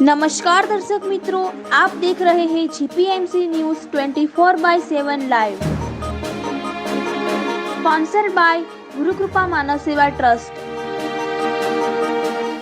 નમસ્કાર દર્શક મિત્રો, આપ દેખ રહે હે G P M C news 24 by seven live. Sponsor by Gurukrupa Manav Seva trust.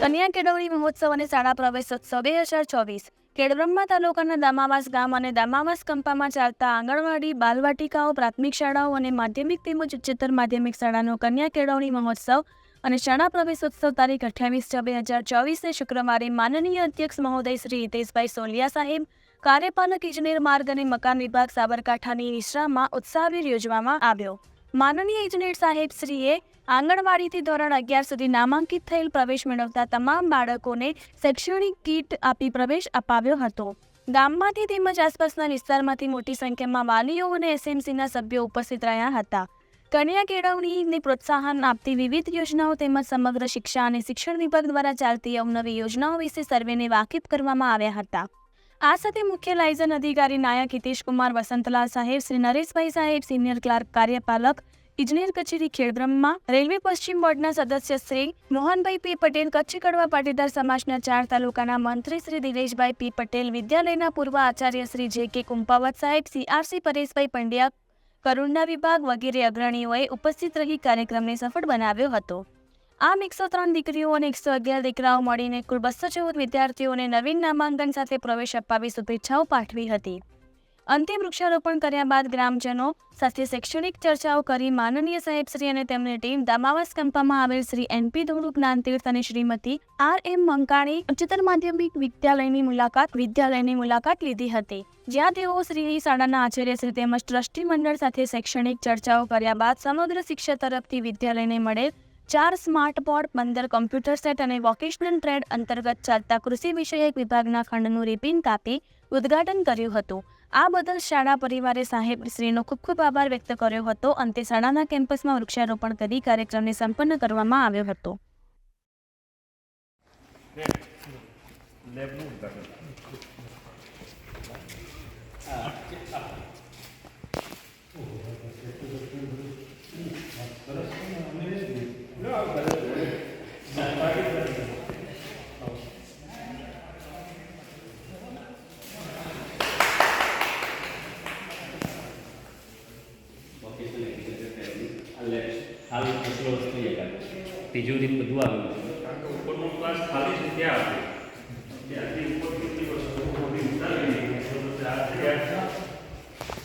કન્યા કેળવણી મહોત્સવ અને શાળા પ્રવેશ પ્રવેશોત્સવ બે હજાર ચોવીસ. કેળબ્રહ્મા તાલુકાના દામાવાસ ગામ અને દામાવાસ કંપામાં ચાલતા આંગણવાડી, બાલવાટિકાઓ, પ્રાથમિક શાળાઓ અને માધ્યમિક તેમજ ઉચ્ચતર માધ્યમિક શાળાનો કન્યા કેળવણી મહોત્સવ અને શાળા પ્રવેશોત્સવ તારીખ અઠ્યાવીસ છ બે હજાર ચોવીસને શુક્રવારે માનનીય અધ્યક્ષ મહોદય શ્રી હિતેશભાઈ સોલિયા સાહેબ, કાર્યપાલક ઇજનેર માર્ગ અને મકાન વિભાગ સાબરકાંઠાની નિશ્રામાં ઉત્સાહભેર યોજવામાં આવ્યો. માનનીય ઇજનેર સાહેબ શ્રીએ આંગણવાડીથી ધોરણ અગિયાર સુધી નામાંકિત થયેલ પ્રવેશ મેળવતા તમામ બાળકોને શૈક્ષણિક કીટ આપી પ્રવેશ અપાવ્યો હતો. ગામમાંથી તેમજ આસપાસના વિસ્તારમાંથી મોટી સંખ્યામાં વાલીઓ અને એસએમસીના સભ્યો ઉપસ્થિત રહ્યા હતા. કન્યા કેળવણીને પ્રોત્સાહન આપતી વિવિધ યોજનાઓ તેમજ સમગ્ર શિક્ષા અને શિક્ષણ વિભાગ દ્વારા ચાલતી અવનવી યોજનાઓ વિશે સર્વેને વાકેફ કરવામાં આવ્યા હતા. આ સાથે મુખ્ય લાયઝન અધિકારી નાયક હિતેશકુમાર વસંતલાલ સાહેબ, શ્રી નરેશભાઈ સાહેબ, સિનિયર ક્લાર્ક કાર્યપાલક ઇજનેર કચેરી ખેડબ્રહ્મા રેલવે પશ્ચિમ બોર્ડના સદસ્ય શ્રી મોહનભાઈ પી પટેલ, કચ્છી કડવા પાટીદાર સમાજના ચાર તાલુકાના મંત્રી શ્રી દિનેશભાઈ પી પટેલ, વિદ્યાલયના પૂર્વ આચાર્ય શ્રી જે કે કુંપાવત સાહેબ સીઆરસી પરેશભાઈ પંડ્યા કરુણના વિભાગ વગેરે અગ્રણીઓએ ઉપસ્થિત રહી કાર્યક્રમને સફળ બનાવ્યો હતો. આમ એકસો ત્રણ દીકરીઓ અને એકસો અગિયાર દીકરાઓ મળીને કુલ બસો ચૌદ વિદ્યાર્થીઓને નવીન નામાંકન સાથે પ્રવેશ અપાવી શુભેચ્છાઓ પાઠવી હતી. અંતિમ વૃક્ષારોપણ કર્યા બાદ ગ્રામજનો સાથે શૈક્ષણિક ચર્ચાઓ કરી માનનીય સાહેબશ્રી અને તેમની ટીમ દામાવાસ કંપામાં આવેલ શ્રી એનપી ધોળુ જ્ઞાનતીર્થ અને શ્રીમતી આર એમ મંકાણી ઉચ્ચતર માધ્યમિક વિદ્યાલયની મુલાકાત વિદ્યાલયની મુલાકાત લીધી હતી. જ્યાં તેઓ શ્રી શાળાના આચાર્ય શ્રી તેમજ ટ્રસ્ટી મંડળ સાથે શૈક્ષણિક ચર્ચાઓ કર્યા બાદ સમગ્ર શિક્ષા તરફથી વિદ્યાલયને મળેલ ચાર સ્માર્ટ બોર્ડ, પંદર કોમ્પ્યુટર સેટ અને વોકેશનલ ટ્રેડ અંતર્ગત ચાલતા કૃષિ વિષયક વિભાગના ખંડનું રિપિન કાપી ઉદ્ઘાટન કર્યું હતું. આ બદલ શાળા પરિવારે સાહેબ શ્રીનો ખૂબ ખૂબ આભાર વ્યક્ત કર્યો હતો. અંતે શાળાના કેમ્પસમાં વૃક્ષારોપણ કરી કાર્યક્રમને સંપન્ન કરવામાં આવ્યો હતો. લેબનું ઉદ્ઘાટન વોકેશનલ એગ્રીકલ્ચર ટ્રેનિંગ એટલે હાલ ફસલો વસ્તુ એકાદ તિજોરી બધું આવ્યું છે કારણ કે ઉપરનો ક્લાસ ખાલી છે ત્યાં આવે ત્યાંથી ઉપર કેટલી વસ્તુઓ મોટી ઉતારી લઈએ તો ત્યાં તૈયાર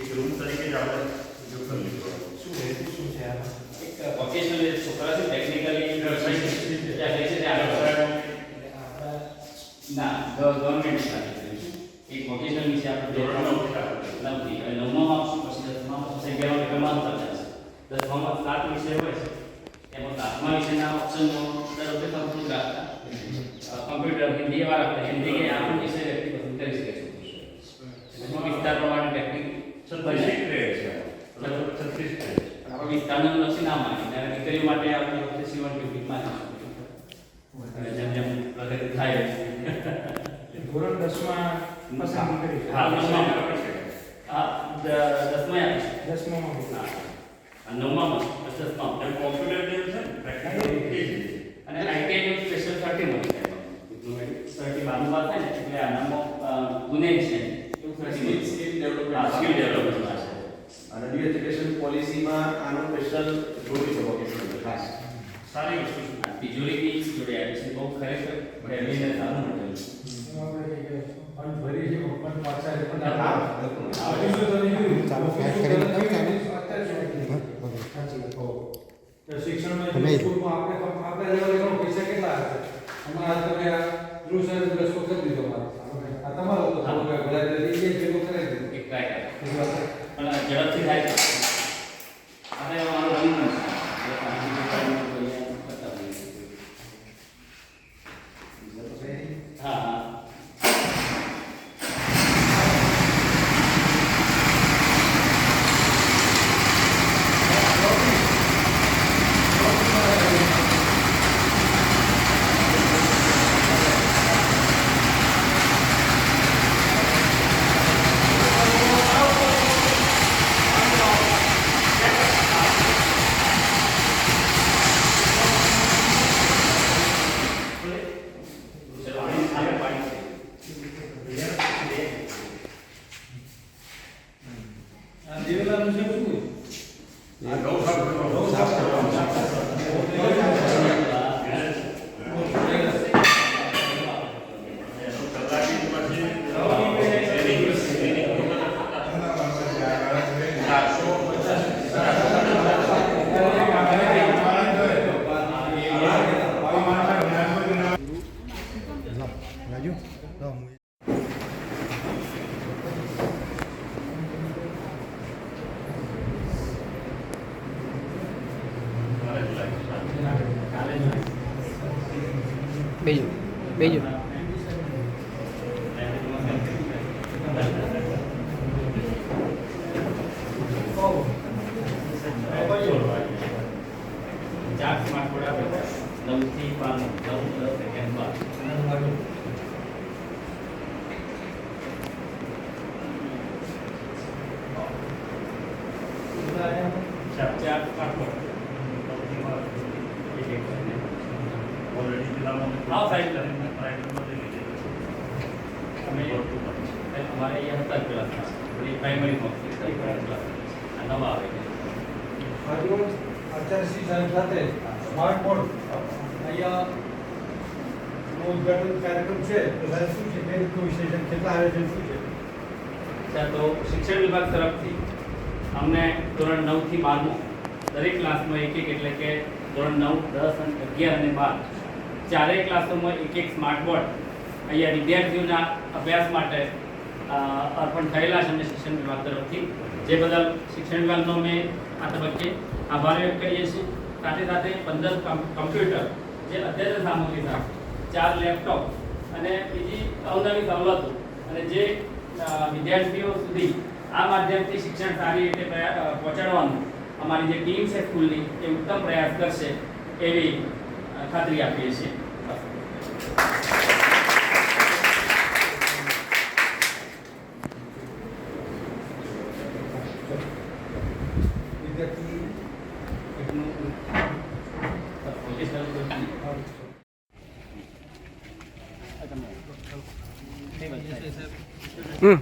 એક રૂમ તરીકે જ આપણે ઉપયોગ કરી લીધો શું હેતુ શું છે આ એક વોકેશનલ જે છોકરા છે ટેકનિકલી વ્યવસાય શિક્ષિત છે. ત્યાં કહે છે કે આગળ વધારવાનું. ના ગવર્મેન્ટ સાથે એક વોકેશનલ વિશે આપણે ધોરણ નવથી આપણે. નવથી અને નવમાં દસમામાં સાત વિષય હોય છે. એમાં સાતમા વિષયના ઓપ્શનનો દર વખતે કમ્પ્યુટર રાખતા. કમ્પ્યુટર હિન્દી એવા રાખતા હિન્દી કે આ પણ વિષય વ્યક્તિ પસંદ કરી શકે છે. એમાં વિસ્તાર પ્રમાણે વ્યક્તિ છત્રીસ રહે છે. છત્રીસ આપણે વિસ્તારને લક્ષી ના માની ત્યારે દીકરીઓ માટે આપણે વખતે સીવન ડ્યુટી માની. જેમ જેમ પ્રગતિ થાય. ધોરણ દસમાં પસંદ કરી છે. હાલ દસમામાં. આપણે નવમામાં દસમામાં એમ કોમ્પ્યુટર જે છે પ્રેક્ટિકલ. અને આઈટીઆઈ નું સ્પેશિયલ થર્ટી મળી જાય થર્ટી બારનું બાદ થાય ને એટલે આનામાં ગુને છે. એવું સ્કિલ ડેવલપમેન્ટ સ્કિલ ડેવલપમેન્ટ છે. અને ન્યુ એજ્યુકેશન પોલિસીમાં આનો સ્પેશિયલ જોડી શકો કે ખાસ સારી વસ્તુ તિજોરી બી જોડે આવી છે બહુ ખરેખર એમને સારું મળેલું એમાં આપણે કહીએ કે ફંડ ભરી છે પણ ફંડ પાછા છે. પણ હા, આ- બિલકુલ. આ બીજું તો નહીં જોયું. ચાલો, બીજું કરી તો નાખો. નહીં અત્યારે શું કીધું? સાચી વાત. હો. સ્કૂલમાં આપણે આપણે લેવા લેવા પૈસા કેટલા હશે? હમણાં તમે આ ધ્રુવ સાહેબ રસ્તો કરી દીધો મારે આ તમારો તો હા. બધા બધા એ ભેગો કરાવી દીધો એક ટ્રાય કરે બીજું આપણે પણ ઝડપથી થાય છે આપણે મારો રનિંગ છે એટલે પાણીની પાણી અહીંયા કરતા હોઈએ છીએ. હા હા રાજુ લાવ હું બીજું બીજું ચાર સ્માર્ટ બોર્ડ ઓલરેડી જિલ્લામાં હા, સાહેબ. પ્રાઇવેટમાં લઈ લીધેલું અમે અમારે અહીંયા હતા જ ક્લાસમાં બધી પ્રાઇમરીમાં ક્લાસ આ નવા આવે છે. આચાર્યશ્રી સાહેબ સાથે સ્માર્ટ બોર્ડ અહીંયા નો કાર્યક્રમ છે. તો સાહેબ શું છે? કઈ રીતનું વિશેષણ કેટલા આયોજન શું છે? અચ્છા તો શિક્ષણ વિભાગ તરફથી અમને ધોરણ નવથી બારનું દરેક ક્લાસમાં એક એક એટલે કે ધોરણ નવ દસ અને અગિયાર અને બાર ચારેય ક્લાસોમાં એક એક સ્માર્ટ બોર્ડ અહીંયા વિદ્યાર્થીઓના અભ્યાસ માટે અર્પણ થયેલા છે અમને શિક્ષણ વિભાગ તરફથી. જે બદલ શિક્ષણ વિભાગનો અમે આ તબક્કે આભાર વ્યક્ત કરીએ છીએ. સાથે સાથે પંદર કમ- કમ્પ્યુટર જે અત્યારે સામગ્રી સાથે ચાર લેપટોપ અને બીજી અવનવી સવલતો અને જે વિદ્યાર્થીઓ સુધી આ માધ્યમથી શિક્ષણ સારી રીતે પહોંચાડવાનું અમારી જે ટીમ છે સ્કૂલની, એ ઉત્તમ પ્રયાસ કરશે એવી ખાતરી આપીએ છીએ બસ. વિદ્યાર્થી હમ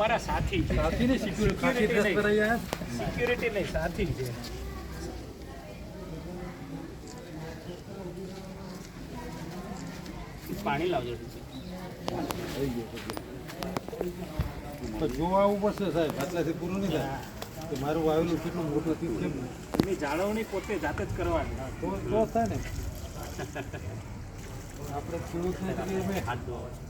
અમારા સાથી સિક્યુરિટી ડ્રેસ પહેરાઈ આવ્યા સિક્યુરિટી નહીં. સાથી છે. પાણી લાવજો તો જોવા આવવું પડશે સાહેબ આટલાથી પૂરું નહીં થાય. કે મારું વાવેલું કેટલું મોટું થયું કેમ એની જાળવણી પોતે જાતે જ કરવાની. તો થાય ને. આપણે ને હાથ ધોવા